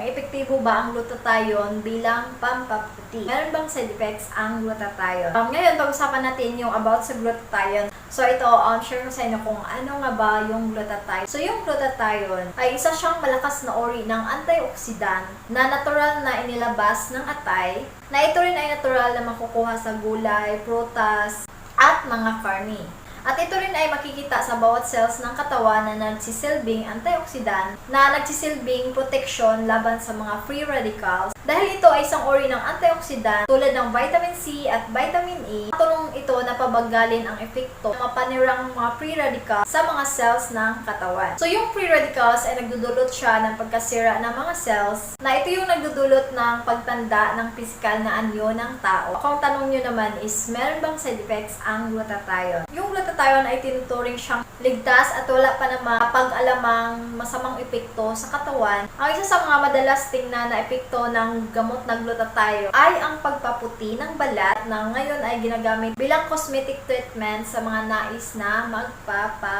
Epektibo ba ang glutathione bilang pampaputi? Meron bang side effects ang glutathione? Um, ngayon, pag-usapan natin yung about sa glutathione. So ito, um, share ko sa inyo kung ano nga ba yung glutathione. So yung glutathione ay isa siyang malakas na ori ng antioxidant na natural na inilabas ng atay na ito rin ay natural na makukuha sa gulay, prutas, at mga karni. At ito rin ay makikita sa bawat cells ng katawan na nagsisilbing antioxidant na nagsisilbing protection laban sa mga free radicals. Dahil ito ay isang uri ng antioxidant tulad ng vitamin C at vitamin E, tulong ito na pabagalin ang epekto ng mapanirang mga free radicals sa mga cells ng katawan. So yung free radicals ay nagdudulot siya ng pagkasira ng mga cells na ito yung nagdudulot ng pagtanda ng pisikal na anyo ng tao. Kung tanong nyo naman is, meron bang side effects ang glutathione? Yung glutathione ay tinuturing siyang ligtas at wala pa naman pag-alamang masamang epekto sa katawan. Ang isa sa mga madalas tingnan na epekto ng gamot na glutathione ay ang pagpaputi ng balat na ngayon ay ginagamit bilang cosmetic treatment sa mga nais na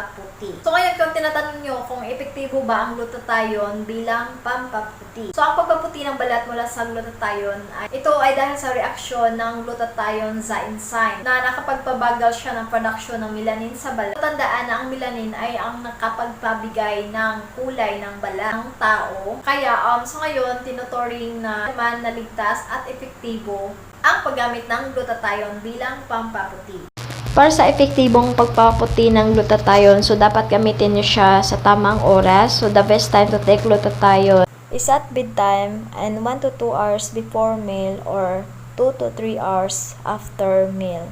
magpapaputi. So ngayon kung tinatanong nyo kung epektibo ba ang glutathione bilang pampaputi. So ang pagpaputi ng balat mula sa glutathione ay ito ay dahil sa reaksyon ng glutathione sa enzyme na nakapagpabagal siya ng production ng melanin sa balat. Tandaan na ang melanin ay ang nakapagpabigay ng kulay ng balat ng tao. Kaya um, so ngayon tinuturing na naman naligtas at epektibo ang paggamit ng glutathione bilang pampaputi. Para sa epektibong pagpaputi ng glutathione, so dapat gamitin niyo siya sa tamang oras. So the best time to take glutathione is at bedtime and 1 to 2 hours before meal or 2 to 3 hours after meal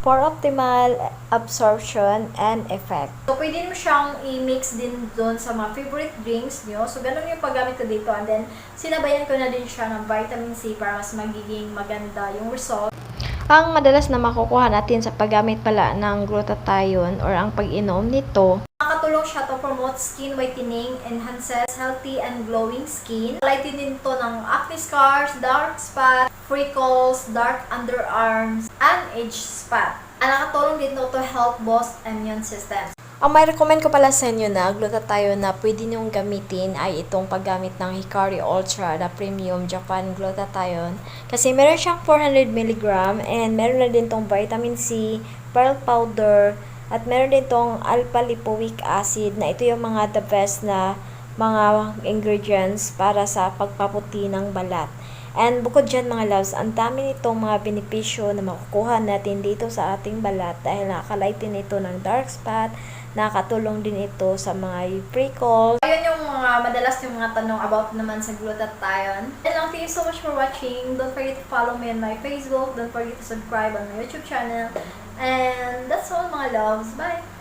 for optimal absorption and effect. So, pwede mo siyang i-mix din doon sa mga favorite drinks nyo. So, ganun yung paggamit ko dito. And then, sinabayan ko na din siya ng vitamin C para mas magiging maganda yung result. Ang madalas na makukuha natin sa paggamit pala ng glutathione or ang pag-inom nito Nakakatulong siya to promote skin whitening, enhances healthy and glowing skin. Lighten din to ng acne scars, dark spot, freckles, dark underarms, and age spot. Ang nakatulong din to to help boost immune system. Ang may recommend ko pala sa inyo na glutathione na pwede niyong gamitin ay itong paggamit ng Hikari Ultra na Premium Japan Glutathione. Kasi meron siyang 400 mg and meron na din tong vitamin C, pearl powder, at meron din tong alpha lipoic acid na ito yung mga the best na mga ingredients para sa pagpaputi ng balat. And bukod dyan mga loves, ang dami nitong mga benepisyo na makukuha natin dito sa ating balat dahil nakakalighten ito ng dark spot, nakakatulong din ito sa mga freckles, Ayun yung mga madalas yung mga tanong about naman sa glutathione. And thank you so much for watching. Don't forget to follow me on my Facebook. Don't forget to subscribe on my YouTube channel. And that's all mga loves. Bye!